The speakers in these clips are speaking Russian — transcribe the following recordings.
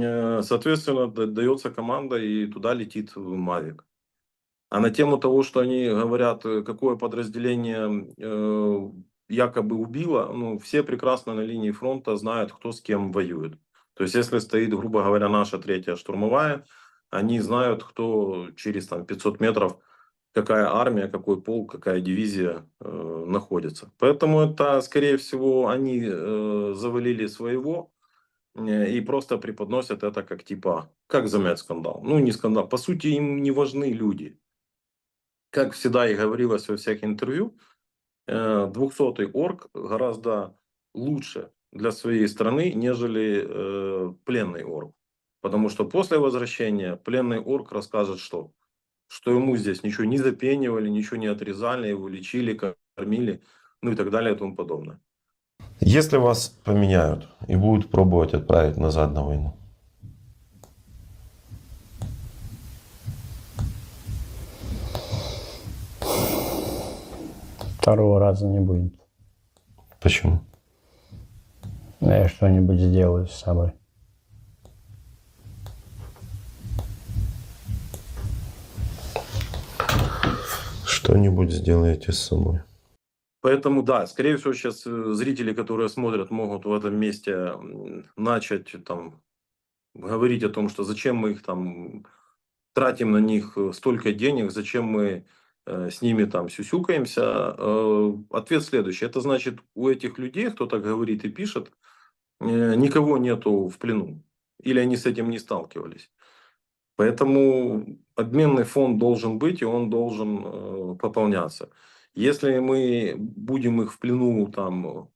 э, соответственно, да- дается команда, и туда летит Мавик. А на тему того, что они говорят, э, какое подразделение э, якобы убило, ну, все прекрасно на линии фронта знают, кто с кем воюет. То есть, если стоит, грубо говоря, наша третья штурмовая, они знают, кто через там, 500 метров, какая армия, какой полк, какая дивизия э, находится. Поэтому это, скорее всего, они э, завалили своего и просто преподносят это как типа, как замять скандал. Ну, не скандал. По сути, им не важны люди. Как всегда и говорилось во всех интервью, э, 200-й орг гораздо лучше для своей страны, нежели э, пленный орг. Потому что после возвращения пленный орг расскажет, что что ему здесь ничего не запенивали, ничего не отрезали, его лечили, кормили, ну и так далее и тому подобное. Если вас поменяют и будут пробовать отправить назад на войну, Второго раза не будет. почему? Я что-нибудь сделаю с собой. Что-нибудь сделаете с собой. Поэтому да, скорее всего сейчас э, зрители, которые смотрят, могут в этом месте начать там говорить о том, что зачем мы их там тратим на них э, столько денег, зачем мы э, с ними там сюсюкаемся. Э, ответ следующий. Это значит, у этих людей, кто так говорит и пишет, э, никого нету в плену. Или они с этим не сталкивались. Поэтому обменный фонд должен быть, и он должен э, пополняться. Если мы будем их в плену там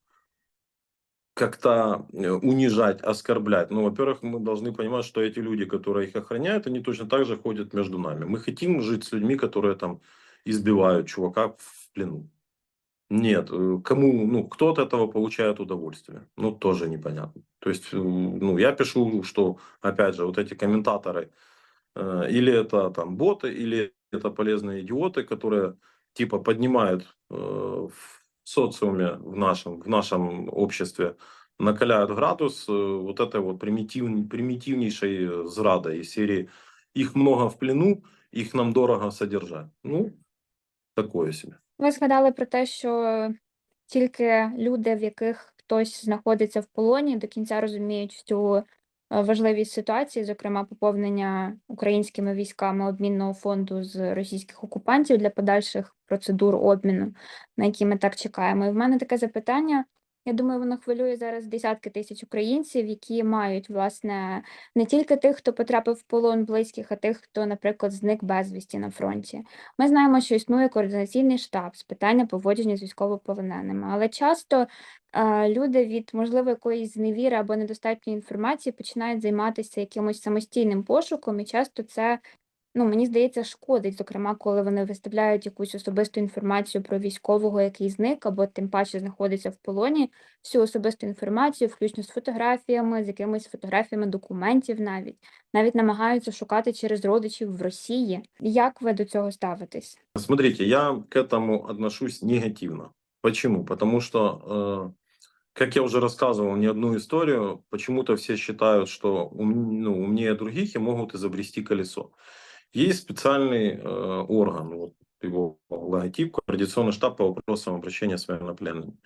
как-то э, унижать, оскорблять, ну, во-первых, мы должны понимать, что эти люди, которые их охраняют, они точно так же ходят между нами. Мы хотим жить с людьми, которые там избивают чувака в плену. Нет, э, кому, ну, кто от этого получает удовольствие? Ну, тоже непонятно. То есть, э, ну, я пишу, что, опять же, вот эти комментаторы, э, или это там боты, или это полезные идиоты, которые типа поднимают э, в социуме в нашем, в нашем обществе, накаляют градус э, вот этой вот примитив, примитивнейшей зрадой из серии «Их много в плену, их нам дорого содержать». Ну, такое себе. Ви згадали про те, що тільки люди, в яких хтось знаходиться в полоні, до кінця розуміють всю е, важливість ситуації, зокрема поповнення українськими військами обмінного фонду з російських окупантів для подальших процедур обміну, на які ми так чекаємо. І в мене таке запитання. Я думаю, воно хвилює зараз десятки тисяч українців, які мають власне не тільки тих, хто потрапив в полон близьких, а тих, хто, наприклад, зник безвісті на фронті. Ми знаємо, що існує координаційний штаб з питання поводження з військовополоненими, але часто е, люди від можливо якоїсь зневіри або недостатньої інформації починають займатися якимось самостійним пошуком, і часто це Ну, мені здається, шкодить, зокрема, коли вони виставляють якусь особисту інформацію про військового, який зник, або тим паче знаходиться в полоні, всю особисту інформацію, включно з фотографіями, з якимись фотографіями документів навіть, навіть намагаються шукати через родичів в Росії. Як ви до цього ставитесь? Смотрите, я к этому отношусь негативно. Почему? Потому что, э, как я уже рассказывал не одну историю, почему-то все считают, что ум- ну, умнее других и могут изобрести колесо. Есть специальный э, орган, вот его логотип, координационный штаб по вопросам обращения с военнопленными.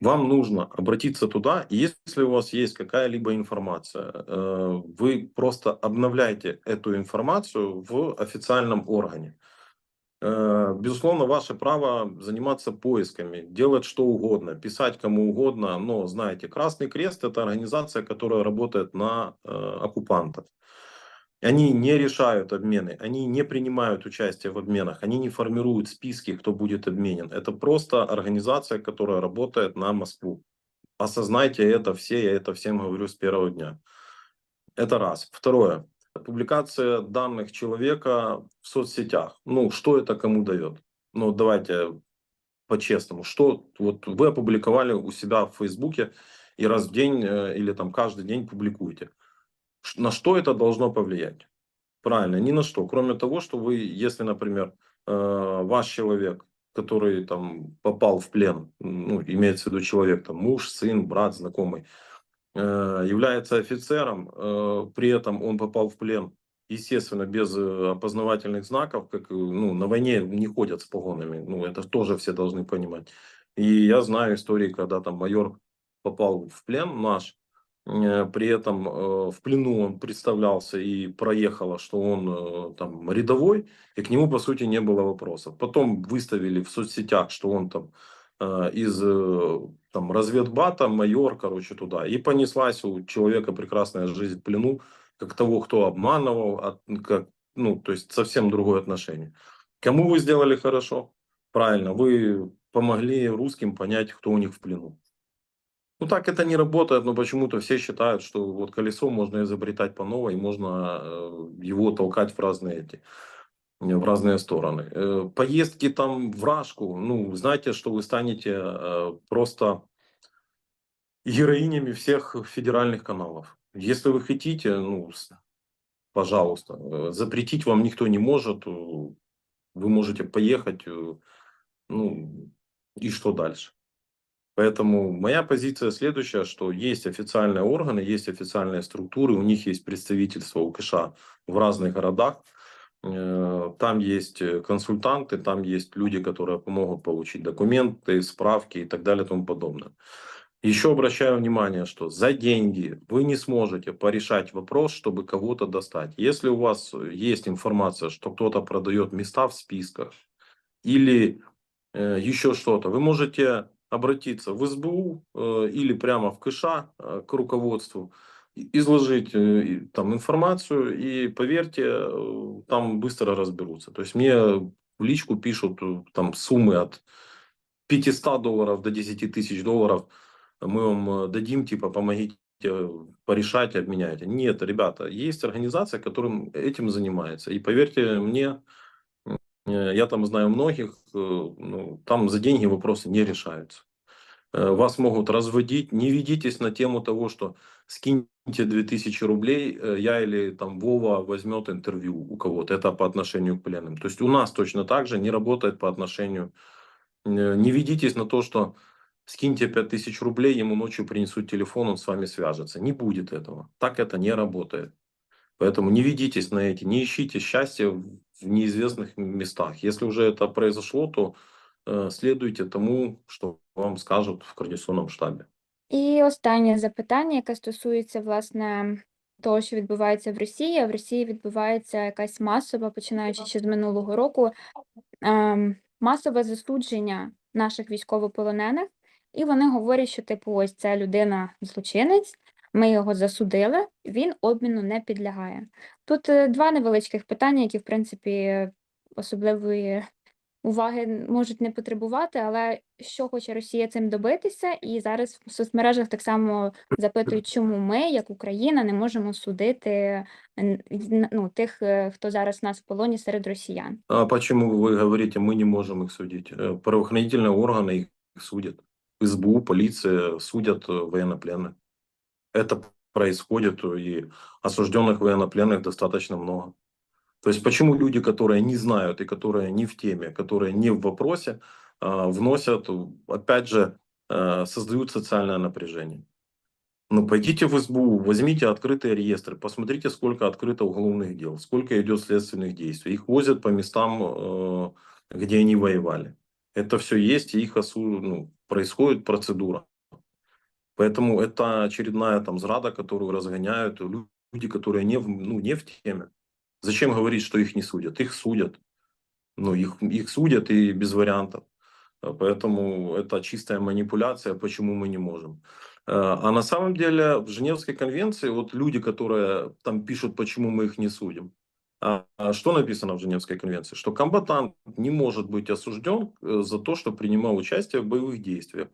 Вам нужно обратиться туда, если у вас есть какая-либо информация, э, вы просто обновляйте эту информацию в официальном органе. Э, Безусловно, ваше право заниматься поисками, делать что угодно, писать кому угодно, но знаете, Красный Крест это организация, которая работает на э, оккупантов. Они не решают обмены, они не принимают участие в обменах, они не формируют списки, кто будет обменен. Это просто организация, которая работает на Москву. Осознайте это все, я это всем говорю с первого дня. Это раз. Второе. Публикация данных человека в соцсетях. Ну, что это кому дает? Ну, давайте по-честному. Что вот вы опубликовали у себя в Фейсбуке и раз в день э, или там каждый день публикуете. На что это должно повлиять? Правильно, ни на что. Кроме того, что вы, если, например, э, ваш человек, который там попал в плен, ну, имеется в виду человек, там, муж, сын, брат, знакомый, э, является офицером, э, при этом он попал в плен, естественно, без опознавательных знаков, как ну, на войне не ходят с погонами, ну это тоже все должны понимать. И я знаю истории, когда там майор попал в плен наш, при этом э, в плену он представлялся и проехало, что он э, там рядовой, и к нему по сути не было вопросов. Потом выставили в соцсетях, что он там э, из э, там разведбата, майор, короче, туда. И понеслась у человека прекрасная жизнь в плену, как того, кто обманывал, как, ну, то есть совсем другое отношение. Кому вы сделали хорошо? Правильно, вы помогли русским понять, кто у них в плену. Ну так это не работает, но почему-то все считают, что вот колесо можно изобретать по новой, можно э, его толкать в разные эти в разные стороны. Э, Поездки там в Рашку, ну, знаете, что вы станете э, просто героинями всех федеральных каналов. Если вы хотите, ну, пожалуйста, э, запретить вам никто не может, э, вы можете поехать, э, ну, и что дальше? Поэтому моя позиция следующая, что есть официальные органы, есть официальные структуры, у них есть представительство УКШ в разных городах, Э, там есть э, консультанты, там есть люди, которые помогут получить документы, справки и так далее и тому подобное. Еще обращаю внимание, что за деньги вы не сможете порешать вопрос, чтобы кого-то достать. Если у вас есть информация, что кто-то продает места в списках или э, еще что-то, вы можете обратиться в СБУ э, или прямо в КШ э, к руководству, изложить э, там информацию и поверьте, э, там быстро разберутся. То есть мне в личку пишут э, там суммы от 500 долларов до 10 тысяч долларов мы вам дадим, типа, помогите э, порешать, обменяйте. Нет, ребята, есть организация, которым этим занимается. И поверьте мне, я там знаю многих, э, ну, там за деньги вопросы не решаются. Э, Вас могут разводить. Не ведитесь на тему того, что скиньте 2000 рублей, э, я или там Вова возьмет интервью у кого-то. Это по отношению к пленным. То есть у нас точно так же не работает по отношению Э, Не ведитесь на то, что скиньте 5000 рублей, ему ночью принесут телефон, он с вами свяжется. Не будет этого. Так это не работает. Поэтому не ведитесь на эти, не ищите счастья в в неизвестных местах. Если уже это произошло, то э, следуйте тому, что вам скажут в координационном штабе. І останнє запитання, яке стосується власне того, що відбувається в Росії. В Росії відбувається якась масова, починаючи ще з минулого року, ем, масове засудження наших військовополонених, і вони говорять, що типу, ось ця людина злочинець, ми його засудили, він обміну не підлягає. Тут е, два невеличких питання, які, в принципі, особливої уваги можуть не потребувати, але що хоче Росія цим добитися? І зараз в соцмережах так само запитують, чому ми, як Україна, не можемо судити н- н- ну, тих, е, хто зараз у нас в полоні серед росіян. А почему вы говорите, мы не можем их судить? Э, Правоохранительные органы их судят. СБУ, полиция судят э, военнопленных. Это происходит, э, и осужденных военнопленных достаточно много. То есть почему люди, которые не знают и которые не в теме, которые не в вопросе, а, вносят, э, опять же, э, создают социальное напряжение. Ну, пойдите в СБУ, возьмите открытые реестры, посмотрите, сколько открыто уголовных дел, сколько идет следственных действий. Их возят по местам, э, где они воевали. Это все есть, и их осу... ну, происходит процедура. Поэтому это очередная там зрада, которую разгоняют лю- люди, которые не в, ну, не в теме. Зачем говорить, что их не судят? Их судят. Ну, их, их судят и без вариантов. А Поэтому это чистая манипуляция, почему мы не можем. Э, А на самом деле в Женевской конвенции, вот люди, которые там пишут, почему мы их не судим, а а что написано в Женевской конвенции? Что комбатант не может быть осужден э, за то, что принимал участие в боевых действиях.